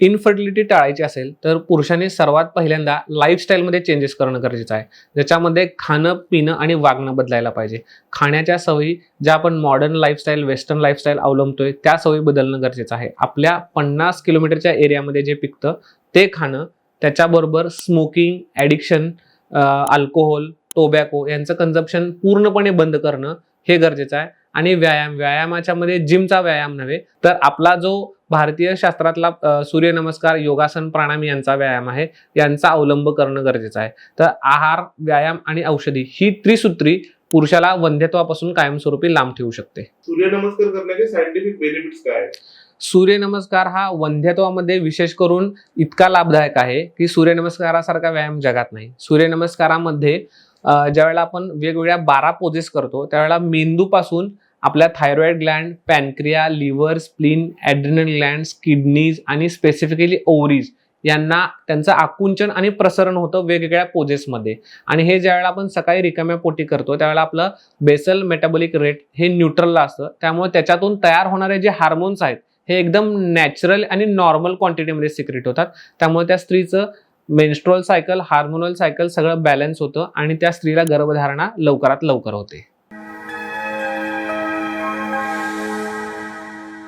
Infertility टाळायची असेल तर पुरुषांनी सर्वात पहिल्यांदा लाईफस्टाईलमध्ये चेंजेस करणं गरजेचं आहे. ज्याच्यामध्ये खाणं पिणं आणि वागणं बदलायला पाहिजे. खाण्याच्या सवयी ज्या आपण मॉडर्न लाईफस्टाईल वेस्टर्न लाईफस्टाईल अवलंबतोय त्या सवयी बदलणं गरजेचं आहे. आपल्या पन्नास किलोमीटरच्या एरियामध्ये जे पिकतं ते खाणं त्याच्याबरोबर स्मोकिंग ॲडिक्शन अल्कोहोल टोबॅको यांचं कन्झम्पशन पूर्णपणे बंद करणं हे गरजेचं आहे. आणि व्यायाम व्यायामाच्या मध्ये जिमचा व्यायाम नव्हे तर आपला जो भारतीय शास्त्रातला सूर्यनमस्कार योगासन प्राणायाम यांचा व्यायाम आहे यांचा अवलंब करणं गरजेचं आहे. तर आहार व्यायाम आणि औषधी ही त्रिसूत्री पुरुषाला वंध्यत्वापासून कायमस्वरूपी लांब ठेवू शकते. सूर्यनमस्कार करण्याचे सायंटिफिक बेनिफिट्स काय सूर्यनमस्कार हा वंध्यत्वामध्ये विशेष करून इतका लाभदायक आहे की सूर्यनमस्कारासारखा व्यायाम जगात नाही. सूर्यनमस्कारामध्ये ज्यावेळेला आपण वेगवेगळ्या बारा पोजेस करतो त्यावेळेला मेंदूपासून आपल्या thyroid gland pancreas liver spleen adrenal glands kidneys आणि स्पेसिफिकली ओव्हरीज यांना त्यांचं आकुंचन आणि प्रसरण होतं वेगवेगळ्या पोजेसमध्ये आणि हे ज्यावेळेला आपण सकाळी रिकाम्या पोटी करतो त्यावेळेला आपलं बेसल मेटाबॉलिक रेट हे न्यूट्रलला असतं. त्यामुळे त्याच्यातून तयार होणारे जे हार्मोन्स आहेत हे एकदम नॅचरल आणि नॉर्मल क्वांटिटीमध्ये सिक्रेट होतात. त्यामुळे त्या स्त्रीचं मेन्स्ट्रोल सायकल हार्मोनल सायकल सगळं बॅलन्स होतं आणि त्या स्त्रीला गर्भधारणा लवकरात लवकर होते.